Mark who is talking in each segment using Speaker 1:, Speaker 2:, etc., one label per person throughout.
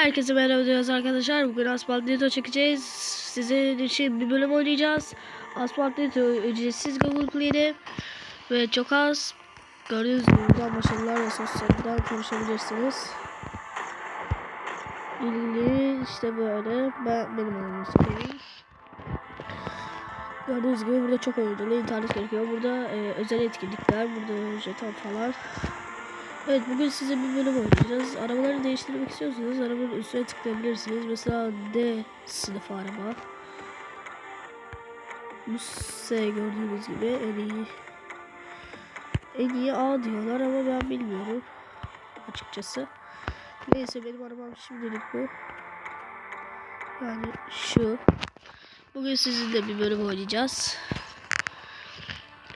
Speaker 1: Herkese merhaba diyoruz arkadaşlar. Bugün Asphalt Nito çekeceğiz. Sizin için bir bölüm oynayacağız. Asphalt Nito ücretsiz Google Play'de ve çok az. Gördüğünüz gibi buradan başarılar ve sosyalden konuşabilirsiniz. İlli işte böyle. Ben benim oyunumu söyleyeyim. Gördüğünüz gibi burada çok oyunculu internet gerekiyor. Burada e, özel etkinlikler, burada jeton falan. Evet bugün size bir bölüm oynayacağız. Arabaları değiştirmek istiyorsanız arabanın üstüne tıklayabilirsiniz. Mesela D sınıfı araba. Bu S gördüğünüz gibi en iyi. En iyi A diyorlar ama ben bilmiyorum. Açıkçası. Neyse benim arabam şimdilik bu. Yani şu. Bugün sizinle bir bölüm oynayacağız.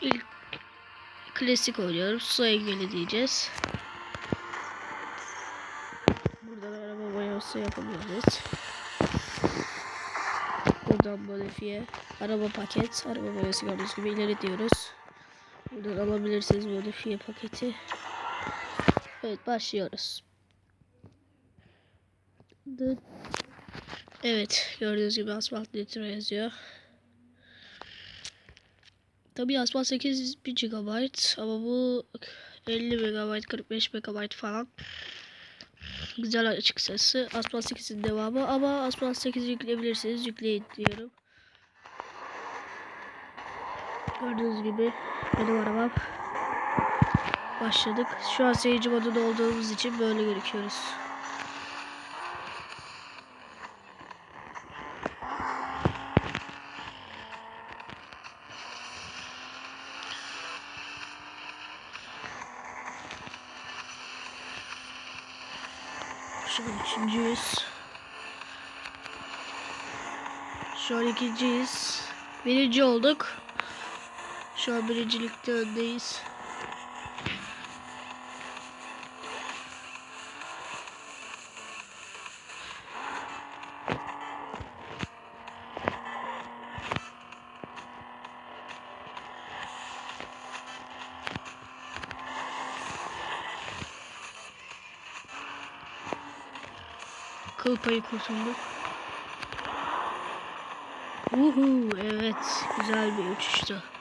Speaker 1: İlk klasik oynuyorum. Su engeli diyeceğiz. Buradan araba boyası yapabiliriz. Buradan modifiye. Araba paket. Araba boyası gördüğünüz gibi ileri diyoruz. Buradan alabilirsiniz modifiye paketi. Evet başlıyoruz. Evet gördüğünüz gibi asfalt litre yazıyor. Tabii asfalt 8 1 GB ama bu 50 MB 45 MB falan. Güzel açıkçası. Asphalt 8'in devamı ama Asphalt 8'i yükleyebilirsiniz. Yükleyin diyorum. Gördüğünüz gibi benim arabam. Başladık. Şu an seyirci modunda olduğumuz için böyle gözüküyoruz. Üçüncüyüz. Şu an ikinciyiz. Birinci olduk. Şu an birincilikte öndeyiz. Kıl payı kurtulduk. Uhu evet güzel bir uçuştu.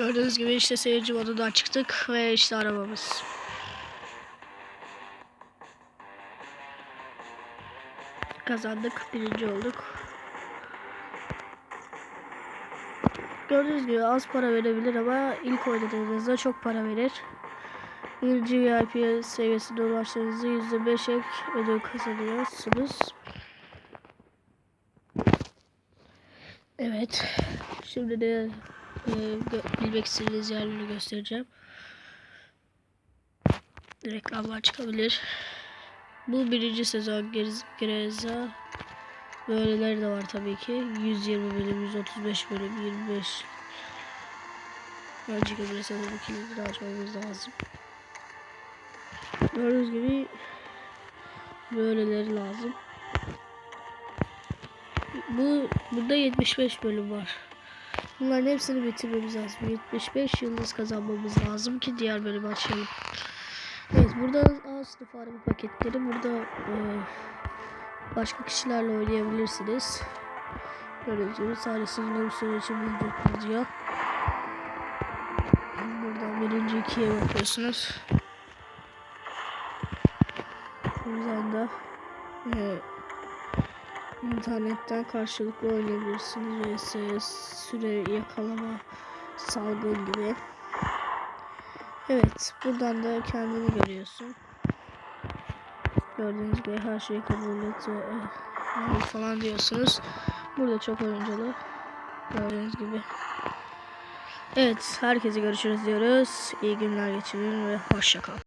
Speaker 1: Gördüğünüz gibi işte seyirci modundan çıktık ve işte arabamız. Kazandık, birinci olduk. Gördüğünüz gibi az para verebilir ama ilk oynadığınızda çok para verir. Birinci VIP seviyesine ulaştığınızda %5 ek ödül kazanıyorsunuz. Evet. Şimdi de e, bilmek istediğiniz yerleri göstereceğim. Reklamlar çıkabilir. Bu birinci sezon Gereza. Böyleleri de var tabii ki. 120 bölüm, 135 bölüm, 25. Önceki bir sezon kilidini açmamız lazım. Gördüğünüz gibi böyleleri lazım. Bu burada 75 bölüm var. Bunların hepsini bitirmemiz lazım. 75 yıldız kazanmamız lazım ki diğer bölümü açalım. Evet burada A sınıf araba paketleri. Burada e, başka kişilerle oynayabilirsiniz. Gördüğünüz sizin bir süre için mevcut yazıyor. Buradan birinci ikiye bakıyorsunuz. Buradan da e, İnternetten karşılıklı oynayabilirsiniz. vs süre yakalama salgın gibi. Evet. Buradan da kendini görüyorsun. Gördüğünüz gibi her şeyi kabul et e, falan diyorsunuz. Burada çok oyunculu. Gördüğünüz gibi. Evet. Herkese görüşürüz diyoruz. İyi günler geçirin ve hoşçakalın.